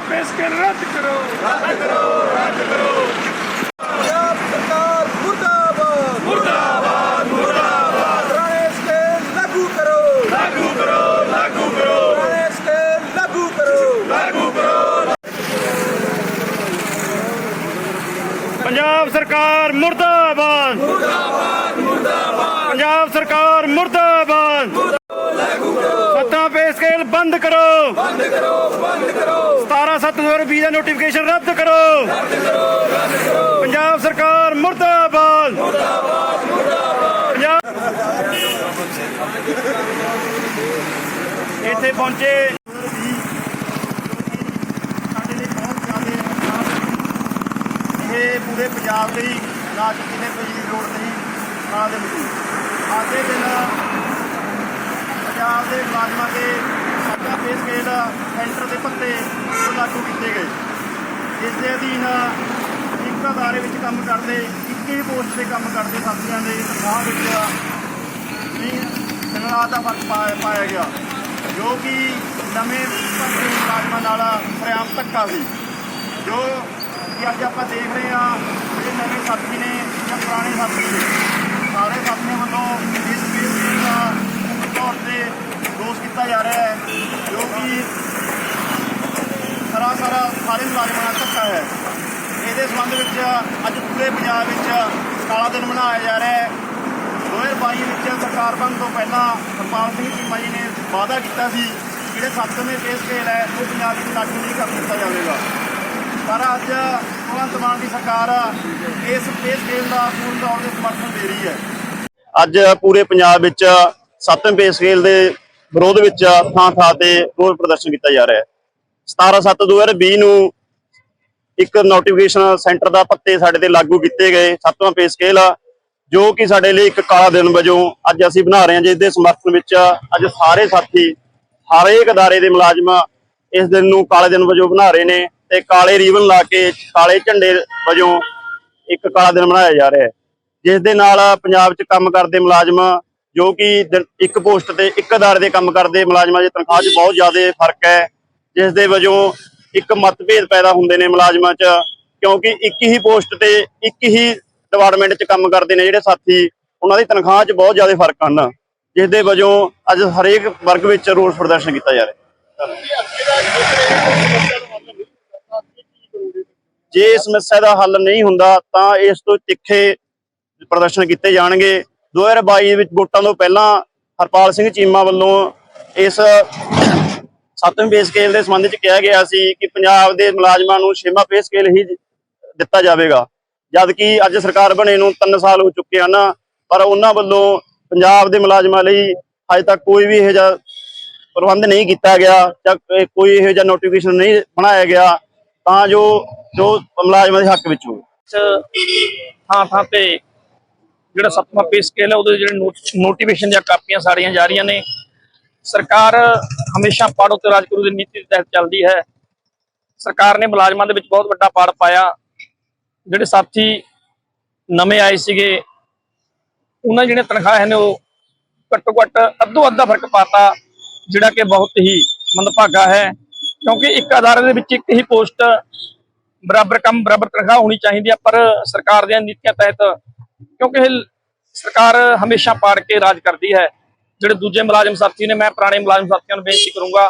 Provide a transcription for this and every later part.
Pay scale ਰੱਦ ਕਰੋ। ਪੰਜਾਬ ਸਰਕਾਰ ਮੁਰਦਾਬਾਦ। ਮੁਰਦਾਬਾਦ ਮੁਰਦਾਬਾਦ। ਪੁਰਾਣੇ ਸਕੇਲ ਲਾਗੂ ਕਰੋ। ਲਾਗੂ ਕਰੋ ਲਾਗੂ ਕਰੋ। ਪੁਰਾਣੇ ਸਕੇਲ ਲਾਗੂ ਕਰੋ। ਪੰਜਾਬ ਸਰਕਾਰ ਮੁਰਦਾਬਾਦ। ਮੁਰਦਾਬਾਦ ਮੁਰਦਾਬਾਦ। ਪੰਜਾਬ ਸਰਕਾਰ ਮੁਰਦਾਬਾਦ। ਸੱਤਾਂ ਪੇ ਸਕੇਲ ਬੰਦ ਕਰੋ ਬੰਦ ਕਰੋ। ਬੰਦ ਕਰੋ। 17 7 2020 ਦਾ ਨੋਟੀਫਿਕੇਸ਼ਨ ਰੱਦ ਕਰੋ। ਰੱਦ ਕਰੋ ਰੱਦ ਕਰੋ ਪੰਜਾਬ ਸਰਕਾਰ ਮੁਰਦਾਬਾਦ। ਮੁਰਦਾਬਾਦ ਮੁਰਦਾਬਾਦ ਇੱਥੇ ਪਹੁੰਚੇ। ਸਾਡੇ ਲਈ ਬਹੁਤ ਜ਼ਿਆਦਾ ਇਹ ਪੂਰੇ ਪੰਜਾਬ ਲਈ ਨਾ ਕਿ ਕਿਤੇ ਕੋਈ ਲੋੜ ਨਹੀਂ ਨਾਲ ਦੇ ਮੌਜੂਦ ਅੱਜ ਦਿਨ ਪੰਜਾਬ ਦੇ ਮੁਲਾਜ਼ਮਾਂ ਦੇ ਸਾਡਾ ਸੈਂਟਰ ਦੇ ਪੱਤੇ ਉਹ ਲਾਗੂ ਕੀਤੇ ਗਏ। ਇਸ ਦੇ ਅਧੀਨ ਇੱਕ ਅਦਾਰੇ ਵਿੱਚ ਕੰਮ ਕਰਦੇ, ਇੱਕ ਪੋਸਟ ਤੇ ਕੰਮ ਕਰਦੇ ਸਾਥੀਆਂ ਦੇ ਤਨਖਾਹ ਵਿੱਚ ਨਹੀਂ ਦਿਨਾਂ ਦਾ ਫ਼ਰਕ ਪਾਇਆ ਪਾਇਆ ਗਿਆ, ਜੋ ਕਿ ਨਵੇਂ ਭਰਤੀ ਮੁਲਾਜ਼ਮਾਂ ਨਾਲ ਪ੍ਰਿਆਮ ਧੱਕਾ ਸੀ। ਜੋ ਕਿ ਅੱਜ ਆਪਾਂ ਦੇਖ ਰਹੇ ਹਾਂ, ਜਿਹੜੇ ਨਵੇਂ ਸਾਥੀ ਨੇ ਜਾਂ ਪੁਰਾਣੇ ਸਾਥੀ ਨੇ ਸਾਰੇ ਸਾਥੀਆਂ ਵੱਲੋਂ ਇਸ ਬੇਸ ਦਾ ਤੌਰ ਤੇ ਦੋਸ਼ ਕੀਤਾ ਜਾ ਰਿਹਾ ਹੈ ਜੋ ਕਿ ਸਰਾਸਰ ਸਾਰੇ ਮੁਲਾਜ਼ਮਾਂ ਨਾਲ ਧੱਕਾ ਹੈ। ਇਹਦੇ ਸੰਬੰਧ ਵਿੱਚ ਅੱਜ ਪੂਰੇ ਪੰਜਾਬ ਵਿੱਚ ਕਾਲਾ ਦਿਨ ਮਨਾਇਆ ਜਾ ਰਿਹਾ ਹੈ। 2022 ਵਿੱਚ ਸਰਕਾਰ ਬਣਨ ਤੋਂ ਪਹਿਲਾਂ ਹਰਪਾਲ ਸਿੰਘ ਚੀਮਾ ਜੀ ਨੇ ਵਾਅਦਾ ਕੀਤਾ ਸੀ ਜਿਹੜੇ ਸੱਤਵੇਂ ਪੇ ਸਕੇਲ ਹੈ, ਉਹ ਪੰਜਾਬ ਵਿੱਚ ਲਾਗੂ ਨਹੀਂ ਕਰ ਦਿੱਤਾ ਜਾਵੇਗਾ। ਪਰ ਅੱਜ ਭਗਵੰਤ ਮਾਨ ਦੀ ਸਰਕਾਰ ਇਸ ਪੇ ਸਕੇਲ ਦਾ ਪੂਰਨ ਤੌਰ ਤੇ ਸਮਰਥਨ ਦੇ ਰਹੀ ਹੈ। ਅੱਜ ਪੂਰੇ ਪੰਜਾਬ ਵਿੱਚ ਸੱਤਵੇਂ ਪੇ ਸਕੇਲ ਦੇ ਵਿਰੋਧ ਵਿੱਚ ਥਾਂ ਥਾਂ ਤੇ ਰੋਸ ਪ੍ਰਦਰਸ਼ਨ ਕੀਤਾ ਜਾ ਰਿਹਾ ਹੈ। 17/7/2020 ਨੂੰ ਇੱਕ ਨੋਟੀਫਿਕੇਸ਼ਨ ਸੈਂਟਰ ਦਾ ਪੱਤੇ ਸਾਡੇ ਤੇ ਲਾਗੂ ਕੀਤੇ ਗਏ, ਸੱਤਵਾਂ ਪੇ ਸਕੇਲ ਜੋ ਕਿ ਸਾਡੇ ਲਈ ਇੱਕ ਕਾਲਾ ਦਿਨ ਵਜੋਂ ਅੱਜ ਅਸੀਂ ਬਣਾ ਰਹੇ ਹਾਂ ਜਿਸ ਦੇ ਸਮਰਥਨ ਵਿੱਚ ਅੱਜ ਸਾਰੇ ਸਾਥੀ, ਹਰੇਕ ਅਦਾਰੇ ਦੇ ਮੁਲਾਜ਼ਮ ਇਸ ਦਿਨ ਨੂੰ ਕਾਲੇ ਦਿਨ ਵਜੋਂ ਬਣਾ ਰਹੇ ਨੇ ਤੇ ਕਾਲੇ ਰੀਬਨ ਲਾ ਕੇ, ਕਾਲੇ ਝੰਡੇ ਵਜੋਂ ਇੱਕ ਕਾਲਾ ਦਿਨ ਬਣਾਇਆ ਜਾ ਰਿਹਾ ਹੈ। ਜਿਸ ਦੇ ਨਾਲ ਪੰਜਾਬ 'ਚ ਕੰਮ ਕਰਦੇ ਮੁਲਾਜ਼ਮ, ਜੋ ਕਿ ਇੱਕ ਪੋਸਟ ਤੇ ਇੱਕ ਅਦਾਰੇ ਦੇ ਕੰਮ ਕਰਦੇ ਮੁਲਾਜ਼ਮਾਂ ਦੀ ਤਨਖਾਹ 'ਚ ਬਹੁਤ ਜ਼ਿਆਦਾ ਫ਼ਰਕ ਹੈ। ਜਿਸ ਦੇ ਵਜੋਂ ਇੱਕ ਮਤਭੇਦ ਪੈਦਾ ਹੁੰਦੇ ਨੇ ਮੁਲਾਜ਼ਮਾਂ 'ਚ, ਕਿਉਂਕਿ ਇੱਕ ਹੀ ਪੋਸਟ ਤੇ ਇੱਕ ਹੀ ਡਿਪਾਰਟਮੈਂਟ 'ਚ ਕੰਮ ਕਰਦੇ ਨੇ ਜਿਹੜੇ ਸਾਥੀ, ਉਹਨਾਂ ਦੀ ਤਨਖਾਹ 'ਚ ਬਹੁਤ ਜ਼ਿਆਦਾ ਫ਼ਰਕ ਹਨ ਜਿਸ ਦੇ ਵਜੋਂ ਅੱਜ ਹਰੇਕ ਵਰਗ ਵਿੱਚ ਰੋਸ ਪ੍ਰਦਰਸ਼ਨ ਕੀਤਾ ਜਾ ਰਿਹਾ। ਜੇ ਇਸ ਸਮੱਸਿਆ ਦਾ ਹੱਲ ਨਹੀਂ ਹੁੰਦਾ, ਤਾਂ ਇਸ ਤੋਂ ਤਿੱਖੇ ਪ੍ਰਦਰਸ਼ਨ ਕੀਤੇ ਜਾਣਗੇ। 2022 ਵਿੱਚ ਵੋਟਾਂ ਤੋਂ ਪਹਿਲਾਂ ਹਰਪਾਲ ਸਿੰਘ ਚੀਮਾ ਵੱਲੋਂ ਇਸ ਸੱਤਵੇਂ ਪੇ ਸਕੇਲ ਦੇ ਸੰਬੰਧ ਵਿੱਚ ਕਿਹਾ ਗਿਆ ਸੀ ਕਿ ਪੰਜਾਬ ਦੇ ਮੁਲਾਜ਼ਮਾਂ ਨੂੰ ਛੇਵਾਂ ਪੇ ਸਕੇਲ ਹੀ ਦਿੱਤਾ ਜਾਵੇਗਾ। ਜਦ ਕਿ ਅੱਜ ਸਰਕਾਰ ਬਣੇ ਨੂੰ 3 ਸਾਲ ਹੋ ਚੁੱਕੇ ਹਨ, ਪਰ ਉਹਨਾਂ ਵੱਲੋਂ ਪੰਜਾਬ ਦੇ ਮੁਲਾਜ਼ਮਾਂ ਲਈ ਅਜੇ ਤੱਕ ਕੋਈ ਵੀ ਇਹੋ ਜਿਹਾ ਪ੍ਰਬੰਧ ਨਹੀਂ ਕੀਤਾ ਗਿਆ ਜਾਂ ਕੋਈ ਇਹੋ ਜਿਹਾ ਨੋਟੀਫਿਕੇਸ਼ਨ ਨਹੀਂ ਬਣਾਇਆ ਗਿਆ, ਤਾਂ ਜੋ ਜੋ ਮੁਲਾਜ਼ਮਾਂ ਦੇ ਹੱਕ ਵਿੱਚ ਹੋਵੇ। ਥਾਂ ਥਾਂ ਤੇ ਜਿਹੜਾ ਸੱਤਵਾਂ ਪੇ ਸਕੇਲ ਹੈ, ਉਹਦੇ ਜਿਹੜੇ ਨੋਟੀਫਿਕੇਸ਼ਨ ਦੀਆਂ ਕਾਪੀਆਂ ਸਾੜੀਆਂ ਜਾ ਰਹੀਆਂ ਨੇ। ਸਰਕਾਰ ਹਮੇਸ਼ਾ ਪਾੜੋ ਤੇ ਰਾਜ ਕਰੂ ਦੀ ਨੀਤੀ ਦੇ ਤਹਿਤ ਚੱਲਦੀ ਹੈ। ਸਰਕਾਰ ਨੇ ਮੁਲਾਜ਼ਮਾਂ ਦੇ ਵਿੱਚ ਬਹੁਤ ਵੱਡਾ ਪਾੜ ਪਾਇਆ। ਜਿਹੜੇ ਸਾਥੀ ਨਵੇਂ ਆਏ ਸੀਗੇ, ਉਹਨਾਂ ਦੀਆਂ ਜਿਹੜੀਆਂ ਤਨਖਾਹਾਂ ਨੇ ਉਹ ਘੱਟੋ ਘੱਟ ਅੱਧੋ ਅੱਧਾ ਫ਼ਰਕ ਪਾਤਾ, ਜਿਹੜਾ ਕਿ ਬਹੁਤ ਹੀ ਮੰਦਭਾਗਾ ਹੈ। ਕਿਉਂਕਿ ਇੱਕ ਅਦਾਰੇ ਦੇ ਵਿੱਚ ਇੱਕ ਹੀ ਪੋਸਟ ਬਰਾਬਰ ਕੰਮ, ਬਰਾਬਰ ਤਨਖਾਹ ਹੋਣੀ ਚਾਹੀਦੀ ਹੈ ਪਰ ਸਰਕਾਰ ਦੀਆਂ ਨੀਤੀਆਂ ਤਹਿਤ ਕਿਉਂਕਿ ਇਹ ਸਰਕਾਰ ਹਮੇਸ਼ਾ ਪਾੜ ਕੇ ਰਾਜ ਕਰਦੀ ਹੈ। ਜਿਹੜੇ ਦੂਜੇ ਮੁਲਾਜ਼ਮ ਸਾਥੀ ਨੇ, ਮੈਂ ਪੁਰਾਣੇ ਮੁਲਾਜ਼ਮ ਸਾਥੀਆਂ ਨੂੰ ਬੇਨਤੀ ਕਰੂੰਗਾ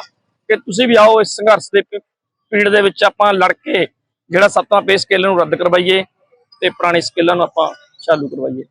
ਕਿ ਤੁਸੀਂ ਵੀ ਆਓ ਇਸ ਸੰਘਰਸ਼ ਦੇ ਪੀੜ ਦੇ ਵਿੱਚ ਆਪਾਂ ਲੜ ਕੇ ਜਿਹੜਾ ਸੱਤਵਾਂ ਪੇ ਸਕੇਲ ਨੂੰ ਰੱਦ ਕਰਵਾਈਏ ਤੇ ਪੁਰਾਣੇ ਸਕੇਲਾਂ ਨੂੰ ਆਪਾਂ ਚਾਲੂ ਕਰਵਾਈਏ।